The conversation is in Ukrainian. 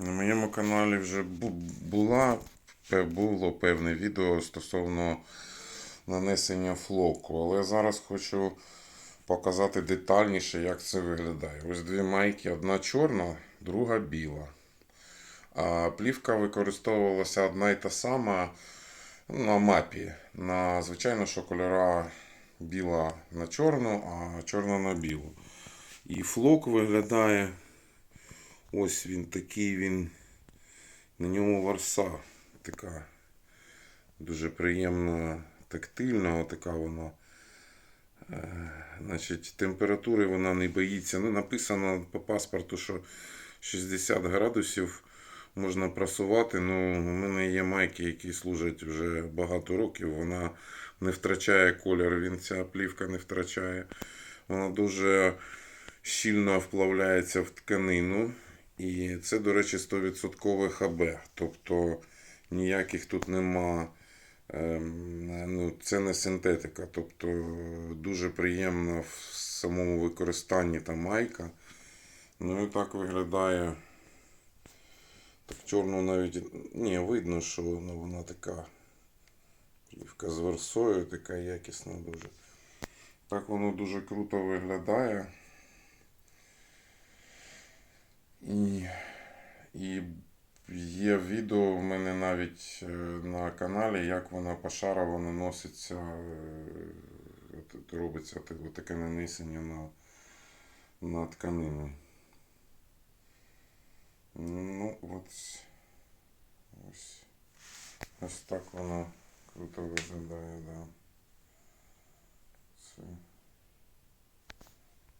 На моєму каналі вже була, було певне відео стосовно нанесення флоку, але зараз хочу показати детальніше, як це виглядає. Ось дві майки, одна чорна, друга біла. А плівка використовувалася одна і та сама ну, на мапі. На, звичайно, що кольора біла на чорну, а чорна на білу. І флок виглядає. Ось він такий він. На ньому варса така дуже приємна, тактильна, така вона. Е, значить, температури вона не боїться. Ну, написано по паспорту, що 60 градусів можна просувати. Ну, у мене є майки, які служать вже багато років. Вона не втрачає колір, він ця плівка не втрачає. Вона дуже щільно вплавляється в тканину. І це, до речі, 100% ХБ. Тобто ніяких тут нема. ем, Ну, це не синтетика. Тобто дуже приємна в самому використанні та майка. Ну і так виглядає. Так чорну навіть. Ні, видно, що ну, вона така. Плівка з версою, така якісна дуже. Так воно дуже круто виглядає. І, і є відео в мене навіть е, на каналі, як вона пошарово наноситься, е, от- робиться таке, нанесення на, на тканину. Ну, от ось, ось так воно круто виглядає, да.